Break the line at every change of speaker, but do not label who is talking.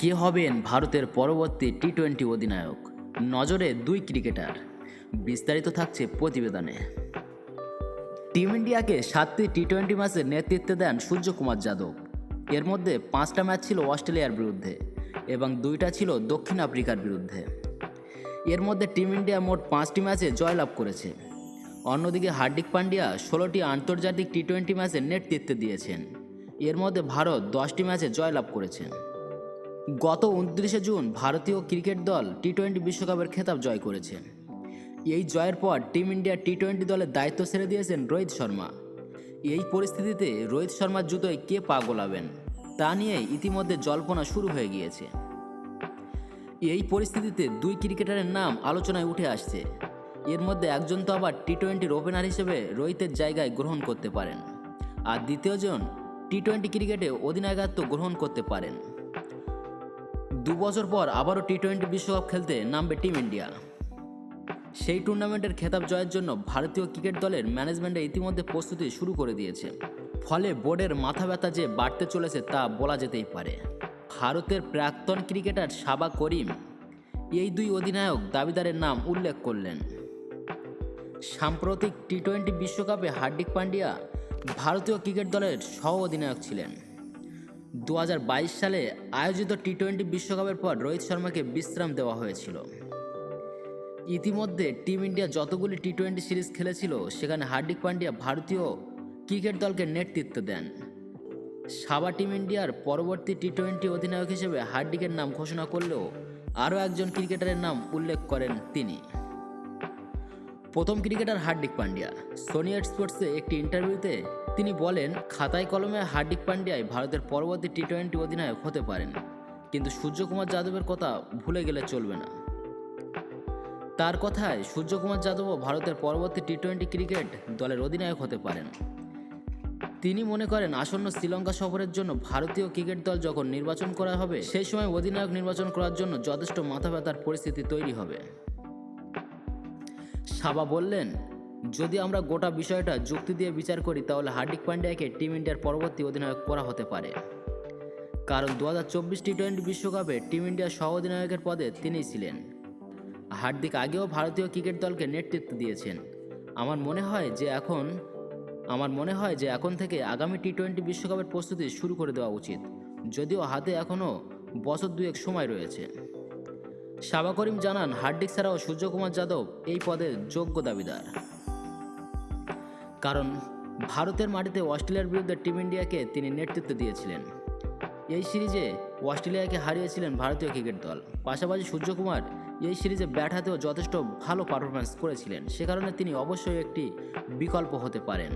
কে হবেন ভারতের পরবর্তী টি টোয়েন্টি অধিনায়ক? নজরে দুই ক্রিকেটার। বিস্তারিত থাকছে প্রতিবেদনে। টিম ইন্ডিয়াকে সাতটি টি টোয়েন্টি ম্যাচের নেতৃত্বে দেন সূর্যকুমার যাদব। এর মধ্যে পাঁচটা ম্যাচ ছিল অস্ট্রেলিয়ার বিরুদ্ধে এবং দুইটা ছিল দক্ষিণ আফ্রিকার বিরুদ্ধে। এর মধ্যে টিম ইন্ডিয়া মোট পাঁচটি ম্যাচে জয়লাভ করেছে। অন্যদিকে হার্দিক পান্ডিয়া ষোলোটি আন্তর্জাতিক টি টোয়েন্টি ম্যাচের নেতৃত্বে দিয়েছেন। এর মধ্যে ভারত দশটি ম্যাচে জয়লাভ করেছে গত উনত্রিশে জুন ভারতীয় ক্রিকেট দল টি টোয়েন্টি বিশ্বকাপের খেতাব জয় করেছে। এই জয়ের পর টিম ইন্ডিয়া টি টোয়েন্টি দলের দায়িত্ব ছেড়ে দিয়েছেন রোহিত শর্মা। এই পরিস্থিতিতে রোহিত শর্মার জুতোয় কে পা গোলাবেন, তা নিয়ে ইতিমধ্যে জল্পনা শুরু হয়ে গিয়েছে। এই পরিস্থিতিতে দুই ক্রিকেটারের নাম আলোচনায় উঠে আসছে। এর মধ্যে একজন তো আবার টি টোয়েন্টির ওপেনার হিসেবে রোহিতের জায়গায় গ্রহণ করতে পারেন। আর দ্বিতীয়জন টি টোয়েন্টি ক্রিকেটে অধিনায়কত্ব গ্রহণ করতে পারেন। দু বছর পর আবারও টি টোয়েন্টি বিশ্বকাপ খেলতে নামবে টিম ইন্ডিয়া। সেই টুর্নামেন্টের খেতাব জয়ের জন্য ভারতীয় ক্রিকেট দলের ম্যানেজমেন্টে ইতিমধ্যে প্রস্তুতি শুরু করে দিয়েছে। ফলে বোর্ডের মাথা ব্যথা যে বাড়তে চলেছে তা বলা যেতেই পারে। ভারতের প্রাক্তন ক্রিকেটার সাবা করিম এই দুই অধিনায়ক দাবিদারের নাম উল্লেখ করলেন। সাম্প্রতিক টি টোয়েন্টি বিশ্বকাপে হার্দিক পান্ডিয়া ভারতীয় ক্রিকেট দলের সহ অধিনায়ক ছিলেন। দু হাজার বাইশ সালে আয়োজিত টি টোয়েন্টি বিশ্বকাপের পর রোহিত শর্মাকে বিশ্রাম দেওয়া হয়েছিল। ইতিমধ্যে টিম ইন্ডিয়া যতগুলি টি টোয়েন্টি সিরিজ খেলেছিল, সেখানে হার্দিক পান্ডিয়া ভারতীয় ক্রিকেট দলকে নেতৃত্ব দেন। সাবা টিম ইন্ডিয়ার পরবর্তী টি টোয়েন্টি অধিনায়ক হিসেবে হার্দিকের নাম ঘোষণা করলেও আরও একজন ক্রিকেটারের নাম উল্লেখ করেন তিনি। প্রথম ক্রিকেটার হার্দিক পান্ডিয়া। সোনি স্পোর্টসে একটি ইন্টারভিউতে তিনি বলেন, খাতায় কলমে হার্দিক পান্ডিয়াই ভারতের পরবর্তী টি টোয়েন্টি অধিনায়ক হতে পারেন। কিন্তু সূর্যকুমার যাদবের কথা ভুলে গেলে চলবে না। তার কথায়, সূর্যকুমার যাদবও ভারতের পরবর্তী টি টোয়েন্টি ক্রিকেট দলের অধিনায়ক হতে পারেন। তিনি মনে করেন, আসন্ন শ্রীলঙ্কা সফরের জন্য ভারতীয় ক্রিকেট দল যখন নির্বাচন করা হবে, সেই সময় অধিনায়ক নির্বাচন করার জন্য যথেষ্ট মাথা ব্যথার পরিস্থিতি তৈরি হবে। সাবা বললেন যদি আমরা গোটা বিষয়টা যুক্তি দিয়ে বিচার করি, তাহলে হার্দিক পান্ডিয়াকে টিম ইন্ডিয়ার পরবর্তী অধিনায়ক করা হতে পারে। কারণ দু হাজার চব্বিশ টি টোয়েন্টি বিশ্বকাপে টিম ইন্ডিয়ার সহ অধিনায়কের পদে তিনিই ছিলেন। হার্দিক আগেও ভারতীয় ক্রিকেট দলকে নেতৃত্ব দিয়েছেন। আমার মনে হয় যে এখন, আমার মনে হয় যে এখন থেকে আগামী টি টোয়েন্টি বিশ্বকাপের প্রস্তুতি শুরু করে দেওয়া উচিত। যদিও হাতে এখনও বছর দুয়েক সময় রয়েছে। সাবা করিম জানান, হার্দিক ছাড়াও সূর্যকুমার যাদব এই পদের যোগ্য দাবিদার। কারণ ভারতের মাটিতে অস্ট্রেলিয়ার বিরুদ্ধে টিম ইন্ডিয়াকে তিনি নেতৃত্ব দিয়েছিলেন। এই সিরিজে অস্ট্রেলিয়াকে হারিয়েছিলেন ভারতীয় ক্রিকেট দল। পাশাপাশি সূর্যকুমার এই সিরিজে ব্যাট হাতেও যথেষ্ট ভালো পারফরম্যান্স করেছিলেন। সে কারণে তিনি অবশ্যই একটি বিকল্প হতে পারেন।